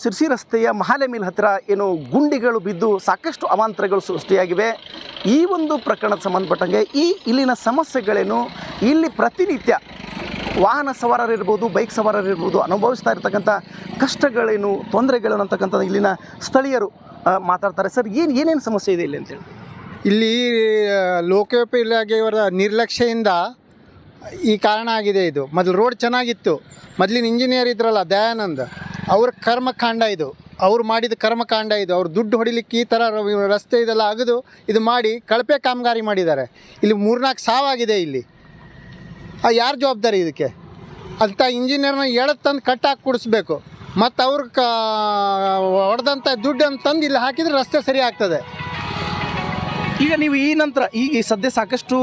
ಸಿರ್ಸಿ ರಸ್ತೆಯ ಮಹಾಲೆ ಮಿಲ್ ಹತ್ತಿರ ಏನು ಗುಂಡಿಗಳು ಬಿದ್ದು ಸಾಕಷ್ಟು ಅವಾಂತರಗಳು ಸೃಷ್ಟಿಯಾಗಿವೆ. ಈ ಒಂದು ಪ್ರಕರಣಕ್ಕೆ ಸಂಬಂಧಪಟ್ಟಂಗೆ ಈ ಇಲ್ಲಿನ ಸಮಸ್ಯೆಗಳೇನು? ಇಲ್ಲಿ ಪ್ರತಿನಿತ್ಯ ವಾಹನ ಸವಾರರಿರ್ಬೋದು, ಬೈಕ್ ಸವಾರರಿರ್ಬೋದು ಅನುಭವಿಸ್ತಾ ಇರ್ತಕ್ಕಂಥ ಕಷ್ಟಗಳೇನು, ತೊಂದರೆಗಳೇನು ಅಂತಕ್ಕಂಥ ಇಲ್ಲಿನ ಸ್ಥಳೀಯರು ಮಾತಾಡ್ತಾರೆ. ಸರ್, ಏನು, ಏನೇನು ಸಮಸ್ಯೆ ಇದೆ ಇಲ್ಲಿ ಅಂತೇಳಿ ಇಲ್ಲಿ ಲೋಕೋಪ ಇಲಾಖೆಯವರ ನಿರ್ಲಕ್ಷ್ಯದಿಂದ ಈ ಕಾರಣ ಆಗಿದೆ ಇದು. ಮೊದಲು ರೋಡ್ ಚೆನ್ನಾಗಿತ್ತು. ಮೊದಲಿನ ಇಂಜಿನಿಯರ್ ಇದ್ರಲ್ಲ, ದಯಾನಂದ್. ಅವ್ರ ಕರ್ಮಕಾಂಡ ಇದು. ಅವ್ರು ಮಾಡಿದ ಕರ್ಮಕಾಂಡ ಇದು. ಅವ್ರು ದುಡ್ಡು ಹೊಡಿಲಿಕ್ಕೆ ಈ ಥರ ರಸ್ತೆ ಇದೆಲ್ಲ ಅಗದು ಇದು ಮಾಡಿ ಕಳಪೆ ಕಾಮಗಾರಿ ಮಾಡಿದ್ದಾರೆ. ಇಲ್ಲಿ ಮೂರ್ನಾಲ್ಕು ಸಾವಾಗಿದೆ ಇಲ್ಲಿ. ಯಾರು ಜವಾಬ್ದಾರಿ ಇದಕ್ಕೆ? ಅಂಥ ಇಂಜಿನಿಯರ್ನ ಎಳತ್ ತಂದು ಕಟ್ಟಾಕಿ ಕೊಡಿಸ್ಬೇಕು. ಮತ್ತು ಅವ್ರ ಕ ಹೊಡೆದಂಥ ದುಡ್ಡನ್ನು ತಂದು ಇಲ್ಲಿ ಹಾಕಿದರೆ ರಸ್ತೆ ಸರಿ ಆಗ್ತದೆ. ಈಗ ನೀವು ಈ ನಂತರ ಈಗ ಈ ಸದ್ಯ ಸಾಕಷ್ಟು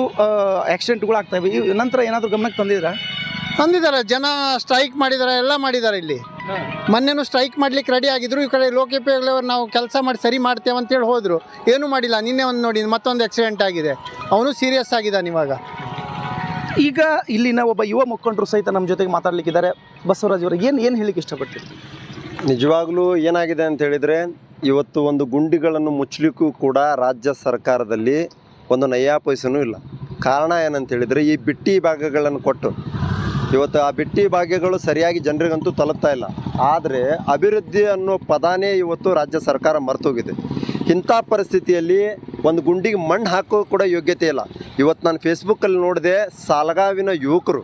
ಆಕ್ಸಿಡೆಂಟ್ಗಳು ಆಗ್ತವೆ ಈ ನಂತರ ಏನಾದರೂ ಗಮನಕ್ಕೆ ತಂದಿದ್ದೀರಾ? ತಂದಿದ್ದಾರೆ. ಜನ ಸ್ಟ್ರೈಕ್ ಮಾಡಿದ್ದಾರೆ ಎಲ್ಲ ಮಾಡಿದ್ದಾರೆ ಇಲ್ಲಿ. ಮೊನ್ನೆನೂ ಸ್ಟ್ರೈಕ್ ಮಾಡ್ಲಿಕ್ಕೆ ರೆಡಿ ಆಗಿದ್ರು. ಈ ಕಡೆ ಲೋಕೋಪಯೋಗಿಯವರು ನಾವು ಕೆಲಸ ಮಾಡಿ ಸರಿ ಮಾಡ್ತೇವೆ ಅಂತೇಳಿ ಹೋದರು. ಏನೂ ಮಾಡಿಲ್ಲ. ನಿನ್ನೆ ಒಂದು ನೋಡಿ ಮತ್ತೊಂದು ಆಕ್ಸಿಡೆಂಟ್ ಆಗಿದೆ. ಅವನು ಸೀರಿಯಸ್ ಆಗಿದ್ದಾನೆ ಇವಾಗ. ಈಗ ಇಲ್ಲಿನ ಒಬ್ಬ ಯುವ ಮುಖಂಡರು ಸಹಿತ ನಮ್ಮ ಜೊತೆಗೆ ಮಾತಾಡ್ಲಿಕ್ಕಿದ್ದಾರೆ. ಬಸವರಾಜ್ ಅವರು ಏನು ಏನು ಹೇಳಿಕ್ಕೆ ಇಷ್ಟಪಡ್ತೀರಿ? ನಿಜವಾಗ್ಲೂ ಏನಾಗಿದೆ ಅಂತ ಹೇಳಿದರೆ ಇವತ್ತು ಒಂದು ಗುಂಡಿಗಳನ್ನು ಮುಚ್ಚಲಿಕ್ಕೂ ಕೂಡ ರಾಜ್ಯ ಸರ್ಕಾರದಲ್ಲಿ ಒಂದು ನಯಾ ಪೈಸನೂ ಇಲ್ಲ. ಕಾರಣ ಏನಂತ ಹೇಳಿದರೆ ಈ ಬಿಟ್ಟಿ ಭಾಗಗಳನ್ನು ಕೊಟ್ಟು ಇವತ್ತು ಆ ಬಿಟ್ಟಿ ಭಾಗ್ಯಗಳು ಸರಿಯಾಗಿ ಜನರಿಗಂತೂ ತಲುಪ್ತಾ ಇಲ್ಲ. ಆದರೆ ಅಭಿವೃದ್ಧಿ ಅನ್ನೋ ಪದಾನೇ ಇವತ್ತು ರಾಜ್ಯ ಸರ್ಕಾರ ಮರ್ತೋಗಿದೆ. ಇಂಥ ಪರಿಸ್ಥಿತಿಯಲ್ಲಿ ಒಂದು ಗುಂಡಿಗೆ ಮಣ್ಣು ಹಾಕೋ ಕೂಡ ಯೋಗ್ಯತೆ ಇಲ್ಲ. ಇವತ್ತು ನಾನು ಫೇಸ್ಬುಕ್ಕಲ್ಲಿ ನೋಡಿದೆ ಸಾಲಗಾವಿನ ಯುವಕರು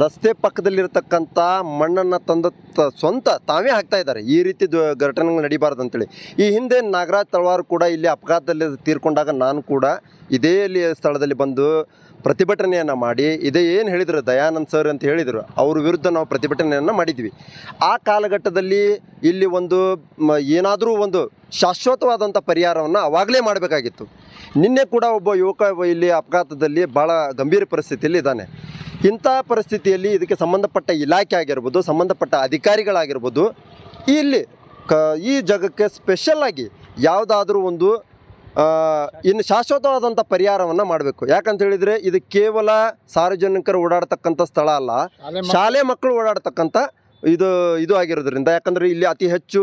ರಸ್ತೆ ಪಕ್ಕದಲ್ಲಿರತಕ್ಕಂಥ ಮಣ್ಣನ್ನು ತಂದು ತ ಸ್ವಂತ ತಾವೇ ಹಾಕ್ತಾ ಇದ್ದಾರೆ. ಈ ರೀತಿ ಘಟನೆಗಳು ನಡಿಬಾರ್ದು ಅಂತೇಳಿ. ಈ ಹಿಂದೆ ನಾಗರಾಜ್ ತಳವಾರ್ ಕೂಡ ಇಲ್ಲಿ ಅಪಘಾತದಲ್ಲಿ ತೀರ್ಕೊಂಡಾಗ ನಾನು ಕೂಡ ಇದೇ ಇಲ್ಲಿ ಸ್ಥಳದಲ್ಲಿ ಬಂದು ಪ್ರತಿಭಟನೆಯನ್ನು ಮಾಡಿ, ಇದೇ ಏನು ಹೇಳಿದರು ದಯಾನಂದ್ ಸರ್ ಅಂತ ಹೇಳಿದರು, ಅವ್ರ ವಿರುದ್ಧ ನಾವು ಪ್ರತಿಭಟನೆಯನ್ನು ಮಾಡಿದ್ವಿ. ಆ ಕಾಲಘಟ್ಟದಲ್ಲಿ ಇಲ್ಲಿ ಒಂದು ಏನಾದರೂ ಒಂದು ಶಾಶ್ವತವಾದಂಥ ಪರಿಹಾರವನ್ನು ಅವಾಗಲೇ ಮಾಡಬೇಕಾಗಿತ್ತು. ನಿನ್ನೆ ಕೂಡ ಒಬ್ಬ ಯುವಕ ಇಲ್ಲಿ ಅಪಘಾತದಲ್ಲಿ ಭಾಳ ಗಂಭೀರ ಪರಿಸ್ಥಿತಿಯಲ್ಲಿ ಇದ್ದಾನೆ. ಇಂಥ ಪರಿಸ್ಥಿತಿಯಲ್ಲಿ ಇದಕ್ಕೆ ಸಂಬಂಧಪಟ್ಟ ಇಲಾಖೆ ಆಗಿರ್ಬೋದು ಸಂಬಂಧಪಟ್ಟ ಅಧಿಕಾರಿಗಳಾಗಿರ್ಬೋದು ಇಲ್ಲಿ ಕ ಈ ಜಾಗಕ್ಕೆ ಸ್ಪೆಷಲ್ಲಾಗಿ ಯಾವುದಾದ್ರೂ ಒಂದು ಇನ್ನು ಶಾಶ್ವತವಾದಂಥ ಪರಿಹಾರವನ್ನು ಮಾಡಬೇಕು. ಯಾಕಂತ ಹೇಳಿದರೆ ಇದು ಕೇವಲ ಸಾರ್ವಜನಿಕರು ಓಡಾಡ್ತಕ್ಕಂಥ ಸ್ಥಳ ಅಲ್ಲ. ಶಾಲೆ ಮಕ್ಕಳು ಓಡಾಡ್ತಕ್ಕಂಥ ಇದು ಇದು ಆಗಿರೋದ್ರಿಂದ, ಯಾಕಂದರೆ ಇಲ್ಲಿ ಅತಿ ಹೆಚ್ಚು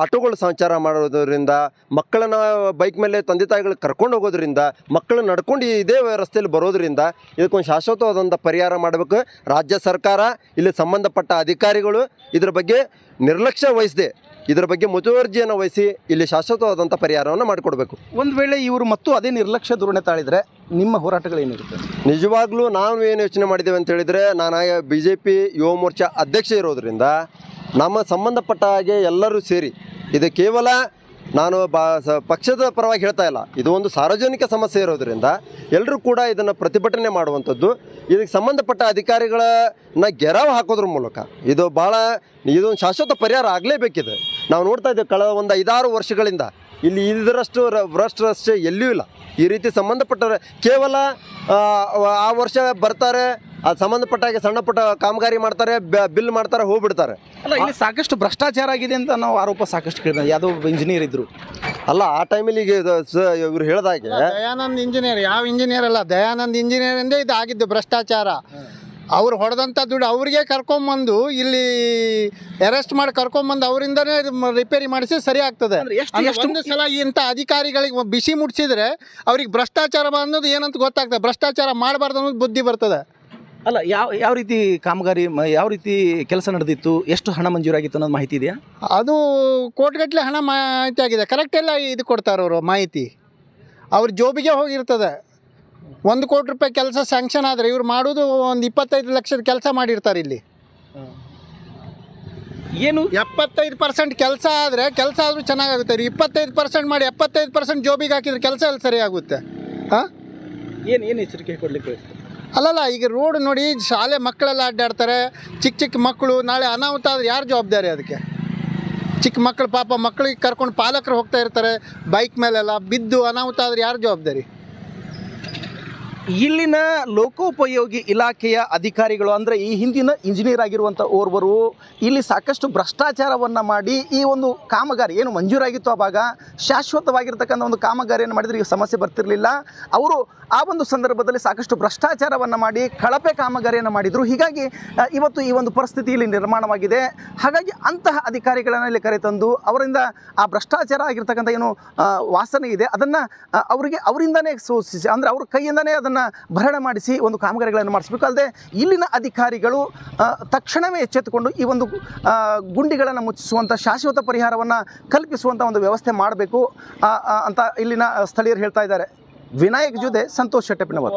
ಆಟೋಗಳು ಸಂಚಾರ ಮಾಡೋದರಿಂದ, ಮಕ್ಕಳನ್ನ ಬೈಕ್ ಮೇಲೆ ತಂದೆ ತಾಯಿಗಳು ಕರ್ಕೊಂಡು ಹೋಗೋದ್ರಿಂದ ಮಕ್ಕಳು ನಡ್ಕೊಂಡು ಇದೇ ರಸ್ತೆಯಲ್ಲಿ ಬರೋದ್ರಿಂದ, ಇದಕ್ಕೊಂದು ಶಾಶ್ವತವಾದಂಥ ಪರಿಹಾರ ಮಾಡಬೇಕು. ರಾಜ್ಯ ಸರ್ಕಾರ, ಇಲ್ಲಿ ಸಂಬಂಧಪಟ್ಟ ಅಧಿಕಾರಿಗಳು ಇದರ ಬಗ್ಗೆ ನಿರ್ಲಕ್ಷ್ಯ ವಹಿಸಿದೆ, ಇದರ ಬಗ್ಗೆ ಮುತುವರ್ಜಿಯನ್ನು ವಹಿಸಿ ಇಲ್ಲಿ ಶಾಶ್ವತವಾದಂಥ ಪರಿಹಾರವನ್ನು ಮಾಡಿಕೊಡ್ಬೇಕು. ಒಂದು ವೇಳೆ ಇವರು ಮತ್ತು ಅದೇ ನಿರ್ಲಕ್ಷ್ಯ ಧೋರಣೆ ತಾಳಿದರೆ ನಿಮ್ಮ ಹೋರಾಟಗಳೇನಿರುತ್ತೆ? ನಿಜವಾಗ್ಲೂ ನಾವು ಏನು ಯೋಚನೆ ಮಾಡಿದ್ದೇವೆ ಅಂತ ಹೇಳಿದರೆ, ನಾನು B J P Yuva Morcha ಅಧ್ಯಕ್ಷ ಇರೋದರಿಂದ ನಮ್ಮ ಸಂಬಂಧಪಟ್ಟ ಹಾಗೆ ಎಲ್ಲರೂ ಸೇರಿ, ಇದು ಕೇವಲ ನಾನು ಬಾ ಪಕ್ಷದ ಪರವಾಗಿ ಹೇಳ್ತಾ ಇಲ್ಲ. ಇದು ಒಂದು ಸಾರ್ವಜನಿಕ ಸಮಸ್ಯೆ ಇರೋದರಿಂದ ಎಲ್ಲರೂ ಕೂಡ ಇದನ್ನು ಪ್ರತಿಭಟನೆ ಮಾಡುವಂಥದ್ದು, ಇದಕ್ಕೆ ಸಂಬಂಧಪಟ್ಟ ಅಧಿಕಾರಿಗಳನ್ನ ಗೆರಾವ್ ಹಾಕೋದ್ರ ಮೂಲಕ. ಇದು ಭಾಳ, ಇದೊಂದು ಶಾಶ್ವತ ಪರಿಹಾರ ಆಗಲೇಬೇಕಿದೆ. ನಾವು ನೋಡ್ತಾ ಇದ್ದೇವೆ, ಕಳೆದ ಒಂದು ಐದಾರು ವರ್ಷಗಳಿಂದ ಇಲ್ಲಿ ಇದರಷ್ಟು ರ- ಭ್ರಷ್ಟ ರಸ್ತೆ ಎಲ್ಲಿಯೂ ಇಲ್ಲ. ಈ ರೀತಿ ಸಂಬಂಧಪಟ್ಟ ಕೇವಲ ಆ, ಆ ವರ್ಷ ಬರ್ತಾರೆ ಅದು ಸಂಬಂಧಪಟ್ಟ ಹಾಗೆ ಸಣ್ಣ ಪುಟ್ಟ ಕಾಮಗಾರಿ ಮಾಡ್ತಾರೆ ಬಿಲ್ ಮಾಡ್ತಾರೆ ಹೋಗ್ಬಿಡ್ತಾರೆ. ಅಲ್ಲ ಇಲ್ಲಿ ಸಾಕಷ್ಟು ಭ್ರಷ್ಟಾಚಾರ ಆಗಿದೆ ಅಂತ ನಾವು ಆರೋಪ ಸಾಕಷ್ಟು ಕೇಳಿದ ಯಾವುದೋ ಇಂಜಿನಿಯರ್ ಇದ್ರು. ಅಲ್ಲ ಆ ಟೈಮಲ್ಲಿ ಈಗ ಇವ್ರು ಹೇಳ್ದಾಗೆ ದಯಾನಂದ್ ಇಂಜಿನಿಯರ್ ಯಾವ ಇಂಜಿನಿಯರ್ ಅಲ್ಲ ದಯಾನಂದ್ ಇಂಜಿನಿಯರ್ ಇಂದೇ ಇದು ಆಗಿದ್ದು ಭ್ರಷ್ಟಾಚಾರ ಅವ್ರು ಹೊಡೆದಂಥ ದುಡ್ಡು ಅವ್ರಿಗೆ ಕರ್ಕೊಂಬಂದು ಇಲ್ಲಿ ಅರೆಸ್ಟ್ ಮಾಡಿ ಕರ್ಕೊಂಬಂದು ಅವರಿಂದನೇ ರಿಪೇರಿ ಮಾಡಿಸಿ ಸರಿ ಆಗ್ತದೆ. ಎಷ್ಟೊಂದು ಒಂದು ಸಲ ಇಂಥ ಅಧಿಕಾರಿಗಳಿಗೆ ಬಿಸಿ ಮುಟ್ಸಿದ್ರೆ ಅವ್ರಿಗೆ ಭ್ರಷ್ಟಾಚಾರ ಅನ್ನೋದು ಏನಂತ ಗೊತ್ತಾಗ್ತದೆ. ಭ್ರಷ್ಟಾಚಾರ ಮಾಡಬಾರ್ದು ಅನ್ನೋದು ಬುದ್ಧಿ ಬರ್ತದೆ. ಅಲ್ಲ ಯಾವ ಯಾವ ರೀತಿ ಕಾಮಗಾರಿ ಯಾವ ರೀತಿ ಕೆಲಸ ನಡೆದಿತ್ತು? ಎಷ್ಟು ಹಣ ಮಂಜೂರಾಗಿತ್ತು ಅನ್ನೋದು ಮಾಹಿತಿ ಇದೆಯಾ? ಅದು ಕೋಟ್ಗಟ್ಟಲೆ ಹಣ ಮಾಹಿತಿ ಆಗಿದೆ. ಕರೆಕ್ಟ್ ಎಲ್ಲ ಇದು ಕೊಡ್ತಾರೆ ಅವರು ಮಾಹಿತಿ. ಅವ್ರ ಜೋಬಿಗೆ ಹೋಗಿರ್ತದೆ. ಒಂದು ಕೋಟಿ ರೂಪಾಯಿ ಕೆಲಸ ಸ್ಯಾಂಕ್ಷನ್ ಆದರೆ ಇವ್ರು ಮಾಡೋದು ಒಂದು ಇಪ್ಪತ್ತೈದು ಲಕ್ಷದ ಕೆಲಸ ಮಾಡಿರ್ತಾರೆ ಇಲ್ಲಿ. ಏನು? ಎಪ್ಪತ್ತೈದು ಪರ್ಸೆಂಟ್ ಕೆಲಸ ಆದರೆ ಕೆಲಸ ಆದರೂ ಚೆನ್ನಾಗಾಗುತ್ತೆ. ರೀ ಇಪ್ಪತ್ತೈದು ಪರ್ಸೆಂಟ್ ಮಾಡಿ ಎಪ್ಪತ್ತೈದು ಪರ್ಸೆಂಟ್ ಜೋಬಿಗೆ ಹಾಕಿದ್ರೆ ಕೆಲಸ ಎಲ್ಲಿ ಸರಿಯಾಗುತ್ತೆ ಹಾಂ? ಏನು ಏನು ಎಚ್ಚರಿಕೆ ಕೊಡಲಿಕ್ಕೆ ಅಲ್ಲಲ್ಲ ಈಗ ರೋಡ್ ನೋಡಿ ಶಾಲೆ ಮಕ್ಕಳೆಲ್ಲ ಅಡ್ಡಾಡ್ತಾರೆ. ಚಿಕ್ಕ ಚಿಕ್ಕ ಮಕ್ಕಳು ನಾಳೆ ಅನಾಹುತ ಆದರೆ ಯಾರು ಜವಾಬ್ದಾರಿ ಅದಕ್ಕೆ? ಚಿಕ್ಕ ಮಕ್ಕಳು ಪಾಪ ಮಕ್ಕಳಿಗೆ ಕರ್ಕೊಂಡು ಪಾಲಕರು ಹೋಗ್ತಾ ಇರ್ತಾರೆ. ಬೈಕ್ ಮೇಲೆಲ್ಲ ಬಿದ್ದು ಅನಾಹುತ ಆದರೆ ಯಾರು ಜವಾಬ್ದಾರಿ? ಇಲ್ಲಿನ ಲೋಕೋಪಯೋಗಿ ಇಲಾಖೆಯ ಅಧಿಕಾರಿಗಳು ಅಂದರೆ ಈ ಹಿಂದಿನ ಇಂಜಿನಿಯರ್ ಆಗಿರುವಂಥ ಓರ್ವರು ಇಲ್ಲಿ ಸಾಕಷ್ಟು ಭ್ರಷ್ಟಾಚಾರವನ್ನು ಮಾಡಿ ಈ ಒಂದು ಕಾಮಗಾರಿ, ಏನು ಮಂಜೂರಾಗಿತ್ತು ಆ ಭಾಗ, ಶಾಶ್ವತವಾಗಿರ್ತಕ್ಕಂಥ ಒಂದು ಕಾಮಗಾರಿಯನ್ನು ಮಾಡಿದರೆ ಈಗ ಸಮಸ್ಯೆ ಬರ್ತಿರಲಿಲ್ಲ. ಅವರು ಆ ಒಂದು ಸಂದರ್ಭದಲ್ಲಿ ಸಾಕಷ್ಟು ಭ್ರಷ್ಟಾಚಾರವನ್ನು ಮಾಡಿ ಕಳಪೆ ಕಾಮಗಾರಿಯನ್ನು ಮಾಡಿದರು. ಹೀಗಾಗಿ ಇವತ್ತು ಈ ಒಂದು ಪರಿಸ್ಥಿತಿ ಇಲ್ಲಿ ನಿರ್ಮಾಣವಾಗಿದೆ. ಹಾಗಾಗಿ ಅಂತಹ ಅಧಿಕಾರಿಗಳನ್ನು ಇಲ್ಲಿ ಕರೆತಂದು ಅವರಿಂದ ಆ ಭ್ರಷ್ಟಾಚಾರ ಆಗಿರ್ತಕ್ಕಂಥ ಏನು ವಾಸನೆ ಇದೆ, ಅದನ್ನು ಅವರಿಗೆ ಅವರಿಂದನೇ ಸೂಚಿಸಿ, ಅಂದರೆ ಅವ್ರ ಕೈಯಿಂದನೇ ಅದನ್ನು ಭರಣ ಮಾಡಿಸಿ ಒಂದು ಕಾಮಗಾರಿಗಳನ್ನು ಮಾಡಿಸ್ಬೇಕು. ಅಲ್ಲದೆ ಇಲ್ಲಿನ ಅಧಿಕಾರಿಗಳು ತಕ್ಷಣವೇ ಎಚ್ಚೆತ್ತುಕೊಂಡು ಈ ಒಂದು ಗುಂಡಿಗಳನ್ನು ಮುಚ್ಚಿಸುವಂಥ ಶಾಶ್ವತ ಪರಿಹಾರವನ್ನು ಕಲ್ಪಿಸುವಂಥ ಒಂದು ವ್ಯವಸ್ಥೆ ಮಾಡಬೇಕು ಅಂತ ಇಲ್ಲಿನ ಸ್ಥಳೀಯರು ಹೇಳ್ತಾ ಇದ್ದಾರೆ. ವಿನಾಯಕ್ ಜೊತೆ ಸಂತೋಷ್ ಶೆಟ್ಟಪ್ಪಿನವರು